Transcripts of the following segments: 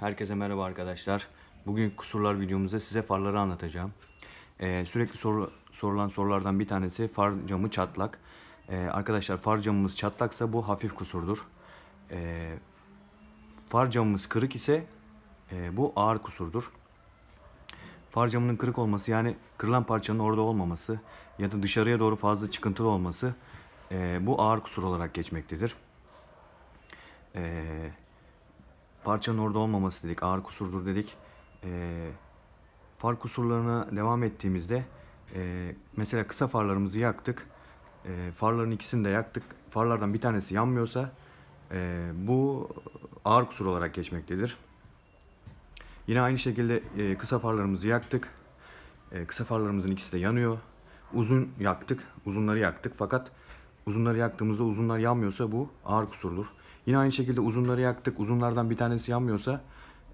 Herkese merhaba arkadaşlar. Bugün kusurlar videomuzda size farları anlatacağım. Ee, sürekli soru, sorulan sorulardan bir tanesi far camı çatlak. Ee, arkadaşlar far camımız çatlaksa bu hafif kusurdur. Ee, far camımız kırık ise e, bu ağır kusurdur. Far camının kırık olması yani kırılan parçanın orada olmaması ya da dışarıya doğru fazla çıkıntılı olması e, bu ağır kusur olarak geçmektedir. Eee parçanın orada olmaması dedik, ağır kusurdur dedik. Ee, far kusurlarına devam ettiğimizde e, mesela kısa farlarımızı yaktık. E, farların ikisini de yaktık. Farlardan bir tanesi yanmıyorsa e, bu ağır kusur olarak geçmektedir. Yine aynı şekilde e, kısa farlarımızı yaktık. E, kısa farlarımızın ikisi de yanıyor. Uzun yaktık, uzunları yaktık fakat uzunları yaktığımızda uzunlar yanmıyorsa bu ağır kusurdur. Yine aynı şekilde uzunları yaktık, uzunlardan bir tanesi yanmıyorsa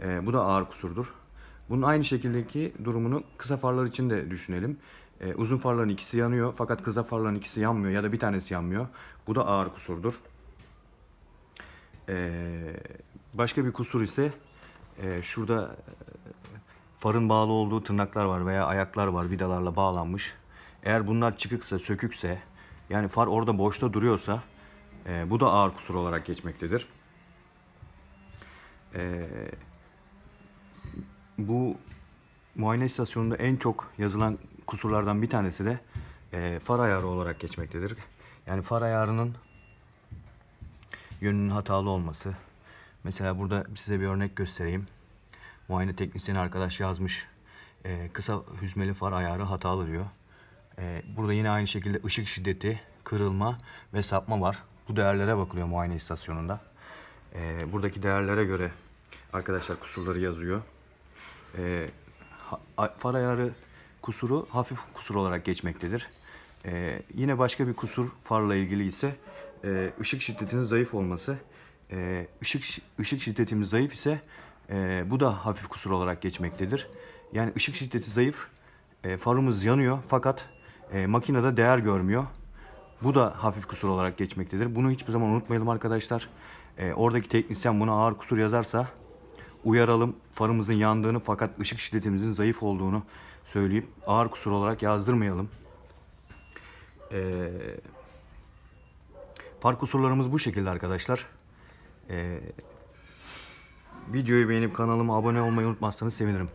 e, bu da ağır kusurdur. Bunun aynı şekildeki durumunu kısa farlar için de düşünelim. E, uzun farların ikisi yanıyor fakat kısa farların ikisi yanmıyor ya da bir tanesi yanmıyor. Bu da ağır kusurdur. E, başka bir kusur ise e, şurada e, farın bağlı olduğu tırnaklar var veya ayaklar var vidalarla bağlanmış. Eğer bunlar çıkıksa, sökükse yani far orada boşta duruyorsa e, bu da ağır kusur olarak geçmektedir. E, bu muayene istasyonunda en çok yazılan kusurlardan bir tanesi de e, far ayarı olarak geçmektedir. Yani far ayarının yönünün hatalı olması. Mesela burada size bir örnek göstereyim. Muayene teknisyeni arkadaş yazmış. e, kısa hüzmeli far ayarı hatalı diyor. E, burada yine aynı şekilde ışık şiddeti, kırılma ve sapma var. Bu değerlere bakılıyor muayene istasyonunda. E, buradaki değerlere göre arkadaşlar kusurları yazıyor. E, far ayarı kusuru hafif kusur olarak geçmektedir. E, yine başka bir kusur farla ilgili ise e, ışık şiddetinin zayıf olması. E, ışık ışık şiddetimiz zayıf ise e, bu da hafif kusur olarak geçmektedir. Yani ışık şiddeti zayıf, e, farımız yanıyor fakat e, makinede değer görmüyor. Bu da hafif kusur olarak geçmektedir. Bunu hiçbir zaman unutmayalım arkadaşlar. E, oradaki teknisyen buna ağır kusur yazarsa uyaralım. Farımızın yandığını fakat ışık şiddetimizin zayıf olduğunu söyleyip ağır kusur olarak yazdırmayalım. E, far kusurlarımız bu şekilde arkadaşlar. E, videoyu beğenip kanalıma abone olmayı unutmazsanız sevinirim.